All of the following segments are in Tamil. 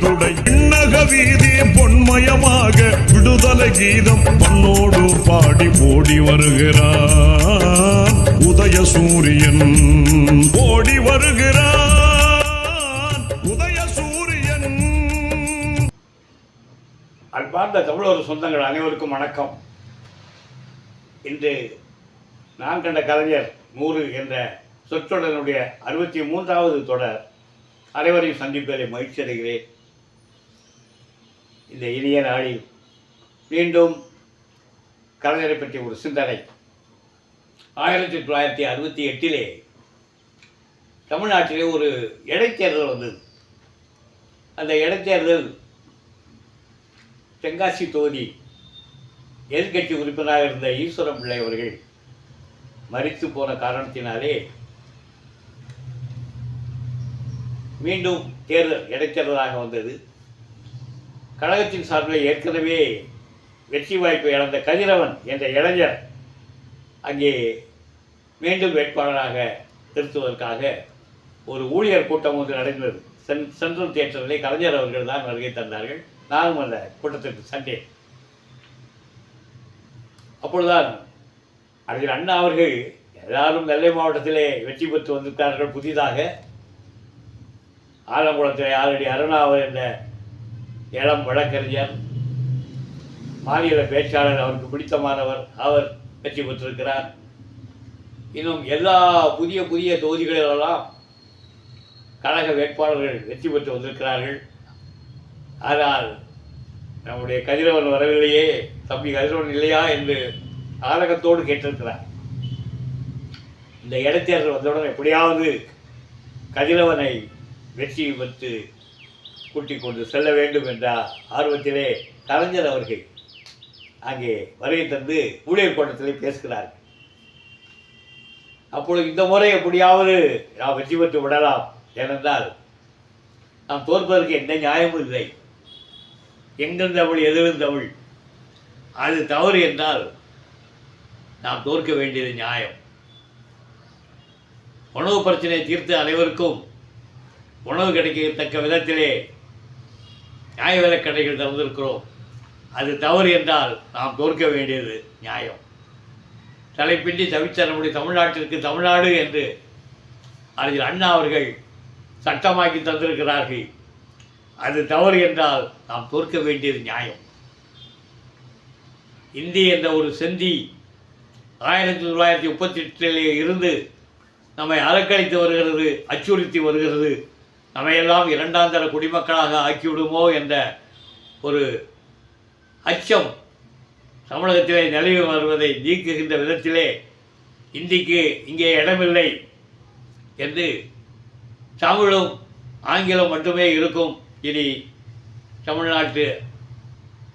தேர்துடை விண்ணக வீதி பொன்மயமாக விடுதலை கீதம் பண்ணோடு பாடி ஓடி வருகிறார். உதய சூரியன் ஓடி வருகிறார். உதய சூரியன். அன்பார்ந்த தமிழர் சொந்தங்கள் அனைவருக்கும் வணக்கம். இன்று நான் கண்ட கலைஞர் நூறு என்ற சொற்றொடனுடைய அறுபத்தி மூன்றாவது தொடர் அனைவரையும் சந்திப்பதில் மகிழ்ச்சி அடைகிறேன் இந்த இனிய நாளில் மீண்டும் கலைஞரை பற்றிய ஒரு சிந்தனை. ஆயிரத்தி தொள்ளாயிரத்தி அறுபத்தி எட்டிலே தமிழ்நாட்டிலே ஒரு இடைத்தேர்தல் வந்தது. அந்த இடைத்தேர்தல் தென்காசி தொகுதி எதிர்க்கட்சி உறுப்பினராக இருந்த ஈஸ்வரம் பிள்ளை அவர்கள் மறித்து போன காரணத்தினாலே மீண்டும் தேர்தல் இடைத்தேர்தலாக வந்தது. கழகத்தின் சார்பில் ஏற்கனவே வெற்றி வாய்ப்பை இழந்த கதிரவன் என்ற இளைஞர் அங்கே மீண்டும் வேட்பாளராக நிறுத்துவதற்காக ஒரு ஊழியர் கூட்டம் ஒன்று நடந்தது சென் சென்ட்ரல் தியேட்டரிலே கலைஞர் அவர்கள் தான் வருகை தந்தார்கள். நானும் அந்த கூட்டத்திற்கு சென்றேன். அப்பொழுதுதான் அறிஞர் அண்ணா அவர்கள் எல்லாரும் நெல்லை மாவட்டத்திலே வெற்றி பெற்று வந்திருக்கிறார்கள் புதிதாக. ஆலங்குளத்தில் ஆல்ரெடி அருணாவர் என்ற இளம் வழக்கறிஞர் மாநில பேச்சாளர் அவருக்கு பிடித்தமானவர் அவர் வெற்றி பெற்றிருக்கிறார். இன்னும் எல்லா புதிய புதிய தொகுதிகளிலெல்லாம் கழக வேட்பாளர்கள் வெற்றி பெற்று வந்திருக்கிறார்கள். ஆனால் நம்முடைய கதிரவன் வரவில்லையே தம்பி கதிரவன் இல்லையா என்று ஆதகத்தோடு கேட்டிருக்கிறார். இந்த இடைத்தேர்தல் வந்தவுடன் எப்படியாவது கதிரவனை வெற்றி பெற்று கூட்டி கொண்டு செல்ல வேண்டும் என்ற ஆர்வத்திலே கலைஞர் அவர்கள் அங்கே வருகை தந்து ஊழியர் கூட்டத்திலே பேசுகிறார்கள் அப்பொழுது இந்த முறை எப்படியாவது நாம் வெற்றி பெற்று விடலாம் ஏனென்றால் நாம் தோற்பதற்கு எந்த நியாயமும் இல்லை. எங்கும் தமிழ் எதிரும் தமிழ் அது தவறு என்றால் நாம் தோற்க வேண்டியது நியாயம். உணவு பிரச்சனையை தீர்த்து அனைவருக்கும் உணவு கிடைக்கத்தக்க விதத்திலே நியாய விலைக் கடைகள் திறந்திருக்கிறோம். அது தவறு என்றால் நாம் தோற்க வேண்டியது நியாயம். தலைப்பின்றி தவித்த நம்முடைய தமிழ்நாட்டிற்கு தமிழ்நாடு என்று அறிஞர் அண்ணா அவர்கள் சட்டமாக்கி தந்திருக்கிறார்கள். அது தவறு என்றால் நாம் தோற்க வேண்டியது நியாயம். இந்தி என்ற ஒரு செந்தி ஆயிரத்தி தொள்ளாயிரத்தி முப்பத்தி எட்டிலே இருந்து நம்மை அலக்கழித்து வருகிறது அச்சுறுத்தி வருகிறது. நம்மையெல்லாம் இரண்டாம் தர குடிமக்களாக ஆக்கிவிடுமோ என்ற ஒரு அச்சம் தமிழகத்திலே நிலவி வருவதை நீக்குகின்ற விதத்திலே இந்திக்கு இங்கே இடமில்லை என்று தமிழும் ஆங்கிலம் மட்டுமே இருக்கும் இனி தமிழ்நாட்டு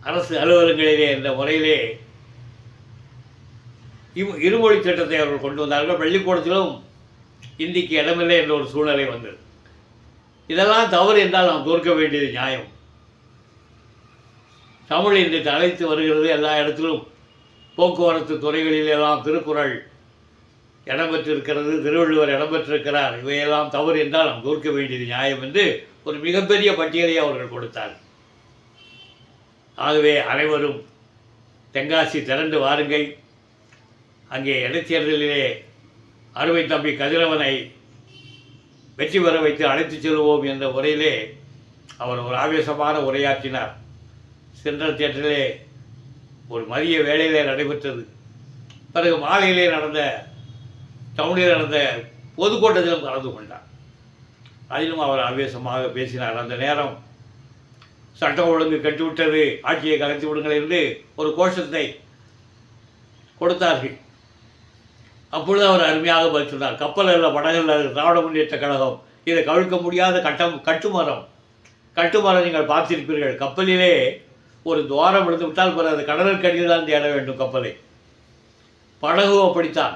அரசு அலுவலகங்களிலே என்ற முறையிலே இருமொழி திட்டத்தை அவர்கள் கொண்டு வந்தார்கள். பள்ளிக்கூடத்திலும் இந்திக்கு இடமில்லை என்ற ஒரு சூழ்நிலை வந்தது. இதெல்லாம் தவறு என்றால் நாம் தோற்க வேண்டியது நியாயம். தமிழ் இன்று தலைத்து வருகிறது எல்லா இடத்திலும். போக்குவரத்து துறைகளில் எல்லாம் திருக்குறள் இடம்பெற்றிருக்கிறது திருவள்ளுவர் இடம்பெற்றிருக்கிறார். இவையெல்லாம் தவறு என்றால் நாம் தோற்க வேண்டியது நியாயம் என்று ஒரு மிகப்பெரிய பட்டியலை அவர்கள் கொடுத்தார். ஆகவே அனைவரும் தென்காசி திரண்டு வாருங்கள். அங்கே இடைத்தேர்தலிலே அறுவை தம்பி கதிரவனை வெற்றி பெற வைத்து அழைத்துச் செல்வோம் என்ற உரையிலே அவர் ஒரு ஆவேசமான உரையாற்றினார். சென்ட்ரல் தியேட்டரிலே ஒரு மதிய வேலையிலே நடைபெற்றது. பிறகு மாலையிலே நடந்த டவுனில் நடந்த பொதுக்கூட்டத்திலும் கலந்து கொண்டார். அதிலும் அவர் ஆவேசமாக பேசினார். அந்த நேரம் சட்டம் ஒழுங்கு கட்டிவிட்டது ஆட்சியை கலைத்து விடுங்கள் என்று ஒரு கோஷத்தை கொடுத்தார்கள். அப்பொழுது அவர் அருமையாக பதில் சொன்னார் கப்பல் அல்ல வடகல்ல திராவிட முன்னேற்ற கழகம் இதை கவிழ்க்க முடியாத கட்டம் கட்டுமரம். கட்டுமரம் நீங்கள் பார்த்திருப்பீர்கள் கப்பலிலே ஒரு துவாரம் விழுந்து விட்டால் பிறகு அது கடலுக்கடியில் தான் தேட வேண்டும் கப்பலை. படகு அப்படித்தான்.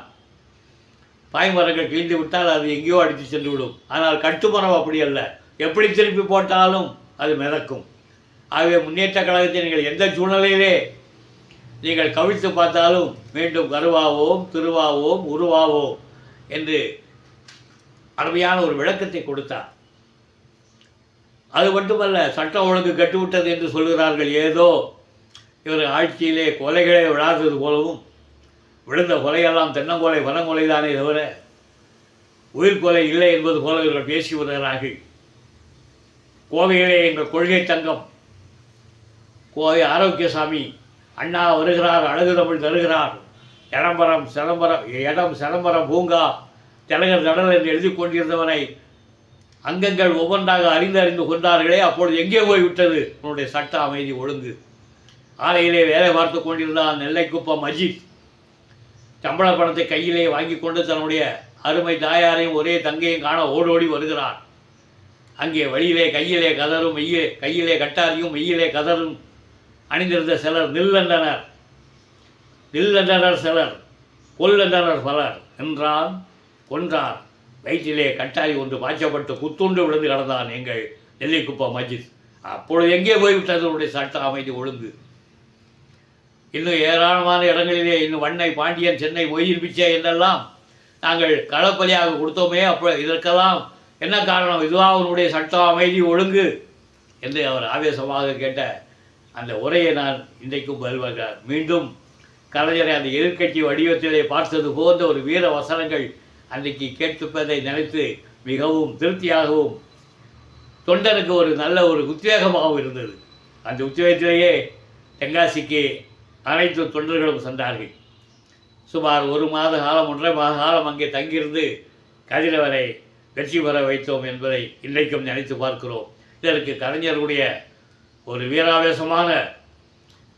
பாய்மரங்கள் கிழிந்து விட்டால் அது எங்கேயோ அடித்து சென்று விடும் ஆனால் கட்டுமரம் அப்படி அல்ல. எப்படி திருப்பி போட்டாலும் அது மிதக்கும். ஆகவே முன்னேற்ற கழகத்தை நீங்கள் எந்த சூழ்நிலையிலே நீங்கள் கவிழ்த்து பார்த்தாலும் மீண்டும் கருவாவோம் திருவாவோம் உருவாவோம் என்று அருமையான ஒரு விளக்கத்தை கொடுத்தார். அது மட்டுமல்ல சட்டம் ஒழுங்கு கட்டுவிட்டது என்று சொல்கிறார்கள். ஏதோ இவர் ஆட்சியிலே கொலைகளே விழாதது போலவும் விழுந்த கொலையெல்லாம் தென்னங்கொலை வனங்கொலை தானே தவிர உயிர் கொலை இல்லை என்பது போல இவர்கள் பேசி வருகிறார்கள். கோவையிலே எங்கள் கொள்கை தங்கம் கோவை ஆரோக்கியசாமி அண்ணா வருகிறார் அழகு தமிழ் தருகிறார். இடம்பரம் சிதம்பரம் இடம் சிதம்பரம் பூங்கா தெலகர் நடல் என்று எழுதி கொண்டிருந்தவனை அங்கங்கள் ஒவ்வொன்றாக அறிந்து அறிந்து கொண்டார்களே அப்பொழுது எங்கே போய் விட்டது உன்னுடைய சட்ட அமைதி ஒழுங்கு. ஆலையிலே வேலை பார்த்து கொண்டிருந்தான் நெல்லைக்குப்பம் அஜித். சம்பள பணத்தை கையிலே வாங்கி கொண்டு தன்னுடைய அருமை தாயாரையும் ஒரே தங்கையும் காண ஓடோடி வருகிறான். அங்கே வழியிலே கையிலே கதரும் மெய்யே கையிலே கட்டாரியும் மெய்யிலே கதரும் அணிந்திருந்த சிலர் நில்லென்றனர் நில்லென்றனர் சிலர் கொல்லென்றனர் பலர் என்றான் கொன்றார். வயிற்றிலே கட்டாய் ஒன்று பாய்ச்சப்பட்டு குத்துண்டு விழுந்து கிடந்தான் எங்கள் நெல்லிக்குப்பா மஜித். அப்பொழுது எங்கே போய்விட்டது? அவருடைய சட்ட அமைதி ஒழுங்கு. இன்னும் ஏராளமான இடங்களிலே இன்னும் வண்ணை பாண்டியன் சென்னை மொயில் பிச்சை என்றெல்லாம் நாங்கள் களப்பலியாக கொடுத்தோமே அப்போ இதற்கெல்லாம் என்ன காரணம்? இதுவா அவனுடைய சட்டம் அமைதி ஒழுங்கு? என்று அவர் ஆவேசமாக கேட்ட அந்த உரையை நான் இன்றைக்கும் பதில்வார்கள் மீண்டும் கலைஞரை அந்த எதிர்க்கட்சி வடிவத்திலே பார்த்தது போன்ற ஒரு வீர வசனங்கள் அன்றைக்கு கேட்டுப்பதை நினைத்து மிகவும் திருப்தியாகவும் தொண்டனுக்கு ஒரு நல்ல ஒரு உத்வேகமாகவும் இருந்தது. அந்த உத்வேகத்திலேயே தென்காசிக்கு அனைத்து தொண்டர்களும் சென்றார்கள். சுமார் ஒரு மாத காலம் ஒன்றரை மாத காலம் அங்கே தங்கியிருந்து கதிரவரை வெற்றி பெற வைத்தோம் என்பதை இன்றைக்கும் நினைத்து பார்க்கிறோம். இதற்கு கலைஞருடைய ஒரு வீராவேசமான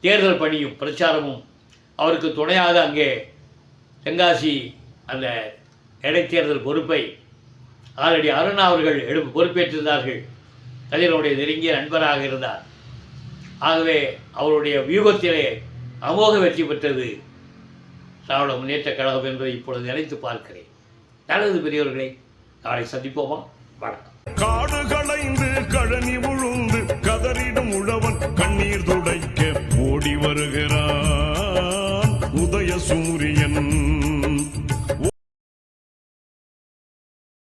தேர்தல் பணியும் பிரச்சாரமும் அவருக்கு துணையாக அங்கே தென்காசி அந்த இடைத்தேர்தல் பொறுப்பை ஆல்ரெடி அருணா அவர்கள் எடு பொறுப்பேற்றிருந்தார்கள். கதிரனுடைய நெருங்கிய நண்பராக இருந்தார். ஆகவே அவருடைய வியூகத்திலே அமோக வெற்றி பெற்றது. திராவிட முன்னேற்ற கழகம் என்பதை இப்பொழுது நினைத்து பார்க்கிறேன். நல்லது பெரியவர்களை நாளை சந்திப்போமா? வணக்கம் காடு களைந்து கழனி உழுந்து கதறிடும் உழவன் கண்ணீர் துடைக்க ஓடி வருகிறான்